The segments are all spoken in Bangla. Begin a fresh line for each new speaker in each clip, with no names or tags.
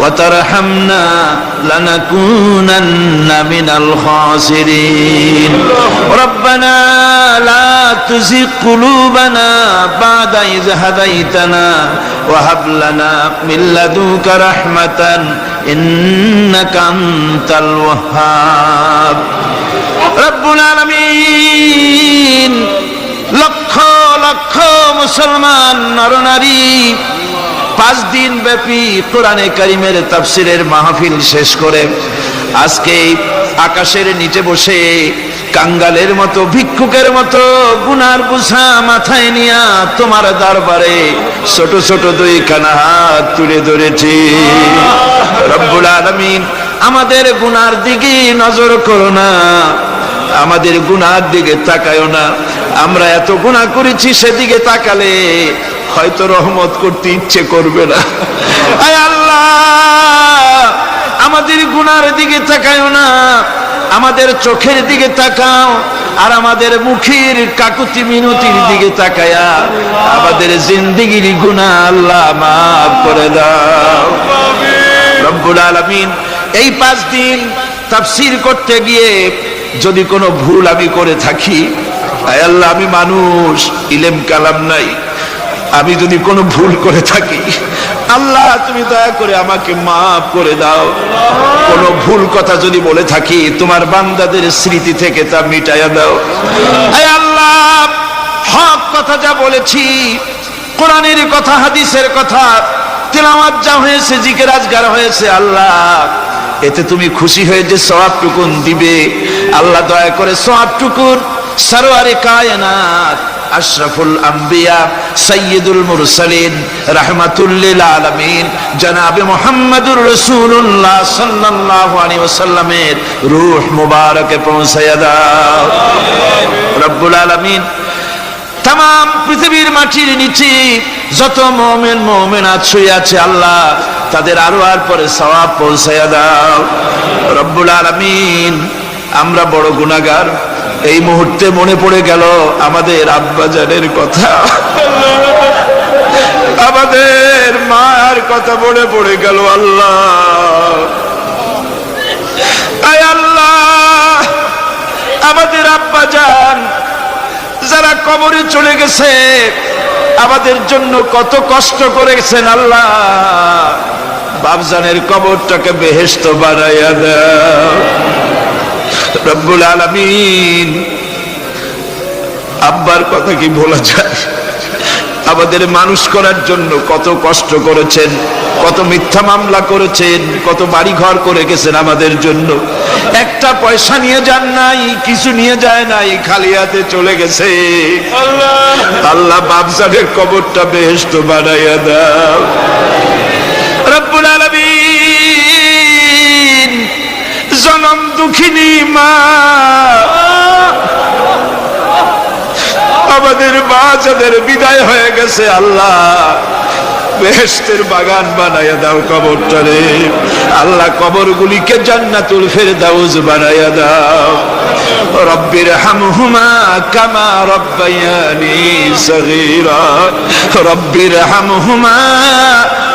وترحمنا لنكونن من الخاسرين ربنا لا تزغ قلوبنا بعد إذ هديتنا وهب لنا من لدنك رحمة إنك أنت الوهاب رب العالمين لقى لقى مسلمان نرنري পাঁচ দিন ব্যাপী কোরআনে কারিমের তাফসিরের মাহফিল শেষ করে আজকে আকাশের নিচে বসে কাঙ্গালের মতো, ভিক্ষুকের মতো গুনার বুঝা মাথায় নিয়া তোমার দরবারে ছোট ছোট দুই কানা হাত তুলে ধরেছি। রব্বুল আলামিন আমাদের গুনার দিকে নজর করো না, আমাদের গুনার দিকে তাকায়ও না। আমরা এত গুণা করেছি সেদিকে তাকালে হয়তো রহমত করতে ইচ্ছে করবে না। আল্লাহ, আমাদের গুনার দিকে তাকায়ও না, আমাদের চোখের দিকে তাকাও, আর আমাদের মুখের কাকুতি মিনতির দিকে তাকায়া, আমাদের জিন্দিগির গুনাহ আল্লাহ মাফ করে দাও। রব্বুল আলামিন, এই পাঁচ দিন তাফসির করতে গিয়ে যদি কোনো ভুল আমি করে থাকি, আয় আল্লাহ, আমি মানুষ, ইলেম কালাম নাই। আমি যদি কোনো ভুল করে থাকি, আল্লাহ তুমি দয়া করে আমাকে মাফ করে দাও। কোনো ভুল কথা যদি বলে থাকি, তোমার বান্দাদের স্মৃতি থেকে তা মিটাইয়া দাও। আল্লাহ, হক কথা যা বলেছি, কোরআনের কথা, হাদিসের কথা, তেলাওয়াত যা হয়েছে, জিকের আজগার হয়েছে, আল্লাহ, এতে তুমি খুশি হয়ে যে সওয়াবটুকুন দিবে। আল্লাহ দয়া করে সওয়াবটুকুন সরোয়ারে কায়নাত আশরাফুল আম্বিয়া সৈয়দুল মুরসালিন রাহমাতুল্লিল আলামিন, জনাবে মুহাম্মদুর রাসূলুল্লাহ সাল্লাল্লাহু আলাইহি ওয়াসাল্লামের রূহ মুবারকে দাও। রব্বুল আলামিন তাম পৃথিবীর মাটির নিচে যত মোমেন মোমেন শুয়ে আছে আল্লাহ, তাদের আরও আর পরে সওয়াব পৌঁছায়া দাও। রব্বুল আলামিন, আমরা বড় গুনাহগার। এই মুহূর্তে মনে পড়ে গেল আমাদের আব্বাজানের কথা। আমাদের মার কথা মনে পড়ে গেল, আল্লাহ। আল্লাহ, আমাদের আব্বাজান যারা কবরে চলে গেছে, আমাদের জন্য কত কষ্ট করেছেন, আল্লাহ। বাবজানের কবরটাকে বেহেস্ত বানাইয়া দাও রব্বুল আলামিন। আব্বার কথা কি বলা যায়? আমাদের মানুষ করার জন্য কত কষ্ট করেছেন কত মিথ্যা মামলা করেছেন কত বাড়ি ঘর করে গেছেন আমাদের জন্য। একটা পয়সা নিয়ে যান নাই কিছু নিয়ে যায় নাই খালি হাতে চলে গেছে। আল্লাহ। বাবসানের কবরটা বেহেস্ত বানাইয়া দাও। দুঃখিনী মা। আমাদের মা যাদের বিদায় হয়ে গেছে, আল্লাহ বেহেস্তের বাগান বানাইয়া দাও কবরটারে আল্লাহ কবরগুলিকে জান্নাতুল ফেরদাউস বানাইয়া দাও। রব্বির হামহুমা কামা রব্বায়ানি সগীরা। রব্বির হামহুমা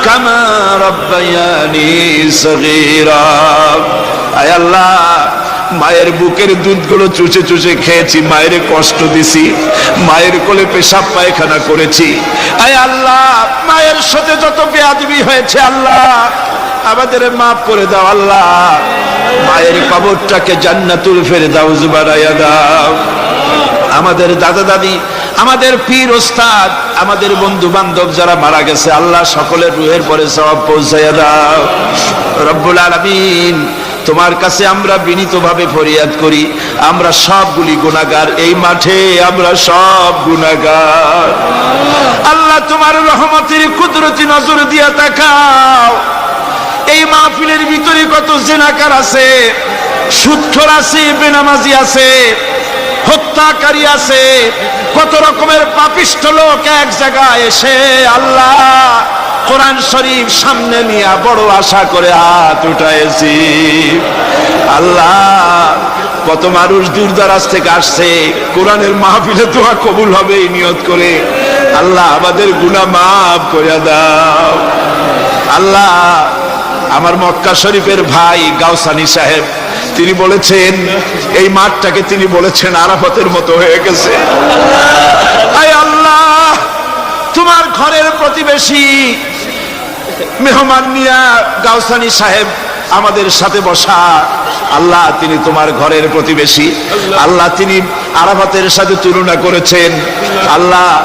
কামা রব্বায়ানি সগীরা। আয় আল্লাহ, মায়ের বুকের দুধগুলো চুষে চুষে খেয়েছি, মায়ের কষ্ট দিছি, মায়ের কোলে পেশাব পায়খানা করেছি। আয় আল্লাহ, মায়ের সাথে যত বেয়াদবি হয়েছে আল্লাহ, আমাদের মাফ করে দাও আল্লাহ। মায়ের কবরটাকে জান্নাতুল ফেরে দাও জুবারাইয়া দাও। আমাদের দাদা দাদি, আমাদের পীর ওস্তাদ, আমাদের বন্ধু বান্ধব যারা মারা গেছে, আল্লাহ সকলের রুহের পরে সব পৌঁছাইয়া দাও। রব্বুল আলামিন তোমার কাছে আমরা বিনীতভাবে ফরিয়াদ করি, আমরা সবগুলি গুণাগার এই মাঠে আমরা সব গুণাগার আল্লাহ তোমার রহমতের কুদরতি নজর দিয়া তাকাও। এই মাহফিলের ভিতরে কত জেনাকার আছে, সুৎখর আছে, বেনামাজি আছে, হত্যাকারী আছে, কত রকমের পাপি পাপিষ্ট লোক এক জায়গায় এসে আল্লাহ কোরআন শরীফ সামনে নিয়ে বড় আশা করে হাত উঠাইছি। আল্লাহ, কত মানুষ দূর দারাজ থেকে আসছে, কোরআনের মাহফিলে দোয়া কবুল হবে এই নিয়ত করে। আল্লাহ, আমাদের গুনাহ মাফ করে দাও। আল্লাহ, আমার মক্কা শরীফের ভাই গাউসানি সাহেব, তিনি বলেছেন, এই মাঠটাকে তিনি বলেছেন আরাফতের মতো হয়ে গেছে। আল্লাহ, তোমার ঘরের প্রতিবেশী মেহমান মিয়া গাউসানি সাহেব আমাদের সাথে বসা। আল্লাহ তিনি তোমার ঘরের প্রতিবেশী। আল্লাহ। তিনি আরাফাতের সাথে তুলনা করেছেন। আল্লাহ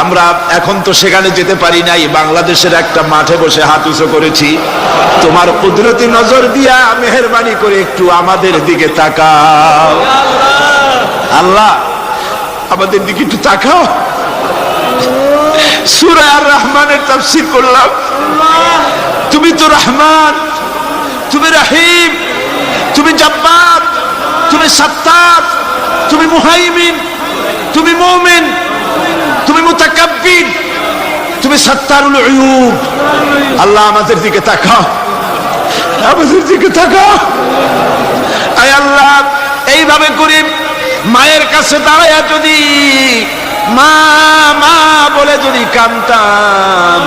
আমরা এখন তো সেখানে যেতে পারি নাই বাংলাদেশের একটা মাঠে বসে হাত উঁচু করেছি। তোমার কুদরতি নজর দিয়া মেহরবানি করে একটু আমাদের দিকে তাকাও। আল্লাহ আমাদের দিকে একটু তাকাও। সুরা আর রহমানের তাফসীর করলাম। তুমি তো রহমান, তুমি রহিম, তুমি জব্বার, তুমি সত্তার তুমি মুহাইমিন, তুমি মুমিন, তুমি মুতাকাব্বির, তুমি সত্তারুল উয়ুব। আল্লাহ আমাদের দিকে তাকাও। আমাদের দিকে তাকাও। আয় আল্লাহ, এইভাবে করে মায়ের কাছে দাঁড়ায়া যদি মা মা বলে যদি কামতাম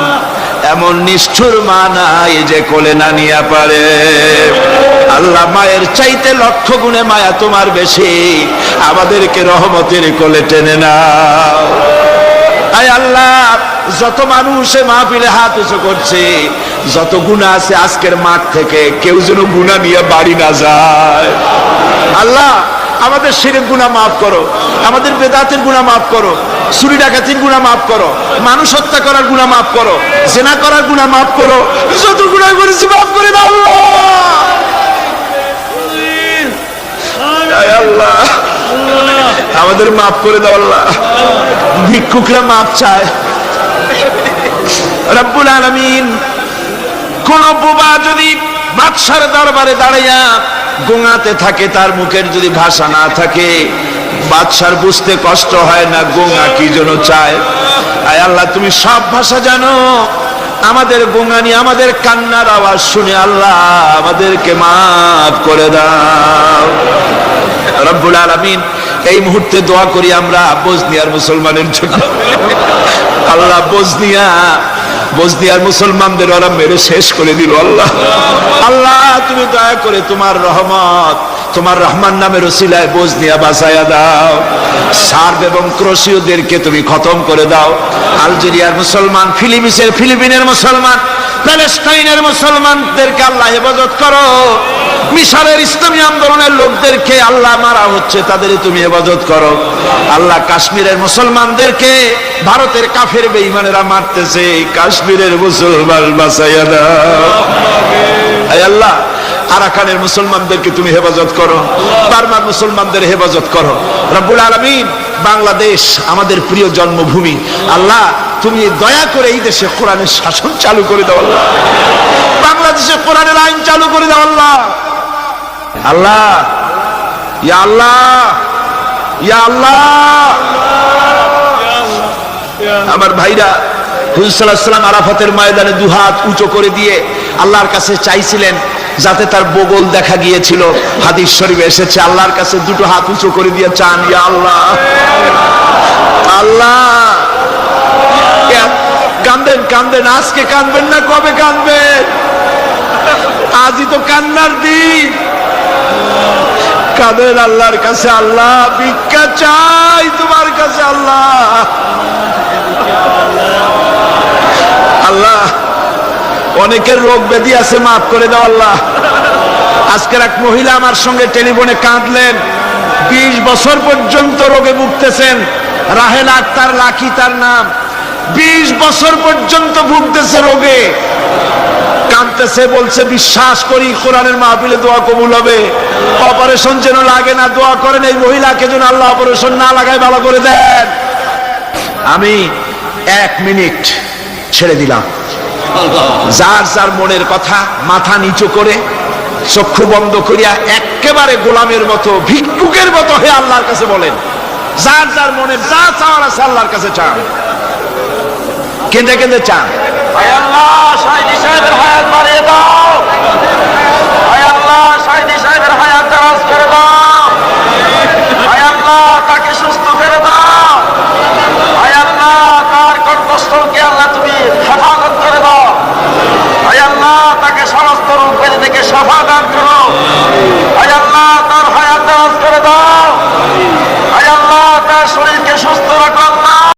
এমন নিষ্ঠুর মা নাই যে কোলে না নিয়ে পারে। আল্লাহ মায়ের চাইতে লক্ষ গুণে মায়া তোমার বেশি, আমাদেরকে রহমতের কোলে টেনে নাও। আয় আল্লাহ, যত মানুষ মাহফিলে হাত উঁচু করছে, যত গুণা আছে আজকের মাঠ থেকে, কেউ যেন গুণা নিয়ে বাড়ি না যায়। আল্লাহ আমাদের শিরের গুণা মাফ করো। আমাদের বেদাতের গুণা মাফ করো। চুরি ডাকাতির গুণা মাফ করো। মানুষ হত্যা করার গুণা মাফ করো। জেনা করার গুণা মাফ করো। যত গুণা করেছি মাফ করে দাও আল্লাহ। আমাদের মাফ করে দাও আল্লাহ। ভিক্ষুকরা মাফ চায়। রব্বুল আলমিন কোন বোবা যদি বাদশার দরবারে দাঁড়াইয়া গোঙাতে থাকে, তার মুখের যদি ভাষা না থাকে, বাদশার বুঝতে কষ্ট হয় না, গোঙা কি জন্য চায়? আয় আল্লাহ, তুমি সব ভাষা জানো। আমাদের গোঙানি, আমাদের কান্নার আওয়াজ শুনে আল্লাহ আমাদেরকে মাফ করে দাও। রব্বুল আলমিন, এই মুহূর্তে দোয়া করি আমরা বজনিয়ার মুসলমানের জন্য। আল্লাহ বজনিয়া বজনিয়ার মুসলমানদের ওরা মেরে শেষ করে দিল, আল্লাহ। আল্লাহ, তুমি দয়া করে তোমার রহমত, তোমার রহমান নামের ওসিলায় বজনিয়া বাঁচাইয়া দাও। সার্ব এবং ক্রোশীয়দেরকে তুমি খতম করে দাও। আলজেরিয়ার মুসলমান, ফিলিপিন্সের, ফিলিপিনের মুসলমান, প্যালেস্টাইনের মুসলমানদেরকে আল্লাহ হেফাজত করো। মিশরের ইসলামী আন্দোলনের লোকদেরকে আল্লাহ মারা হচ্ছে তাদের তুমি হেফাজত করো। আল্লাহ কাশ্মীরের মুসলমানদেরকে ভারতের কাফের বেঈমানেরা মারতেছে কাশ্মীরের মুসলমান দাও। আল্লাহ, আরাকানের মুসলমানদেরকে তুমি হেফাজত করো, বার্মার মুসলমানদের হেফাজত করো। রব্বুল আলমিন, বাংলাদেশ আমাদের প্রিয় জন্মভূমি। আল্লাহ, তুমি দয়া করে এই দেশে কোরআনের শাসন চালু করে দাও, আল্লাহ। বাংলাদেশে কোরআনের আইন চালু করে দাও, আল্লাহ। আল্লাহ, ইয়া আল্লাহ ইয়া আল্লাহ। আমার ভাইরা হুজুরাম আরাফাতের ময়দানে দুহাত উঁচু করে দিয়ে আল্লাহর কাছে চাইছিলেন যাতে তার বগল দেখা গিয়েছিল। হাদিস শরীফে এসেছে, আল্লাহর কাছে দুটো হাত উঁচু করে দিয়ে চান আল্লাহ আল্লাহ কান্দেন কান্দেন, আজকে কানবেন না, কবে কানবেন? আজই তো কান্নার দিন। কাদের আল্লাহর কাছে, আল্লাহ, ভিক্ষা চাই তোমার কাছে, আল্লাহ। অনেকের রোগ ব্যাধি আছে, মাফ করে দাও আল্লাহ। আজকের এক মহিলা আমার সঙ্গে টেলিফোনে কাঁদলেন। বিশ বছর পর্যন্ত রোগে ভুগতেছেন। রাহেল আক্তার লাখি তার নাম। বিশ বছর পর্যন্ত ভুগতেছে রোগে। কাঁদতেছে, বলছে, বিশ্বাস করি, কোরআনের মাহফিলে দোয়া কবুল হবে। অপারেশন যেন লাগে না, দোয়া করেন এই মহিলাকে যেন আল্লাহ অপারেশন না লাগায়, ভালো করে দেন। আমি এক মিনিট ছেড়ে দিলাম। যার যার মনের কথা মাথা নিচু করে, চক্ষু বন্ধ করিয়া একেবারে গোলামের মতো, ভিক্ষুকের মতো হে আল্লাহর কাছে বলেন, যার যার মনে যা চাওয়ার আছে আল্লাহর কাছে চান। কেঁদে কেঁদে চান।
হায়াত বাড়িয়ে দাও। আল্লাহ সাহেবের হায়াত করে দাও।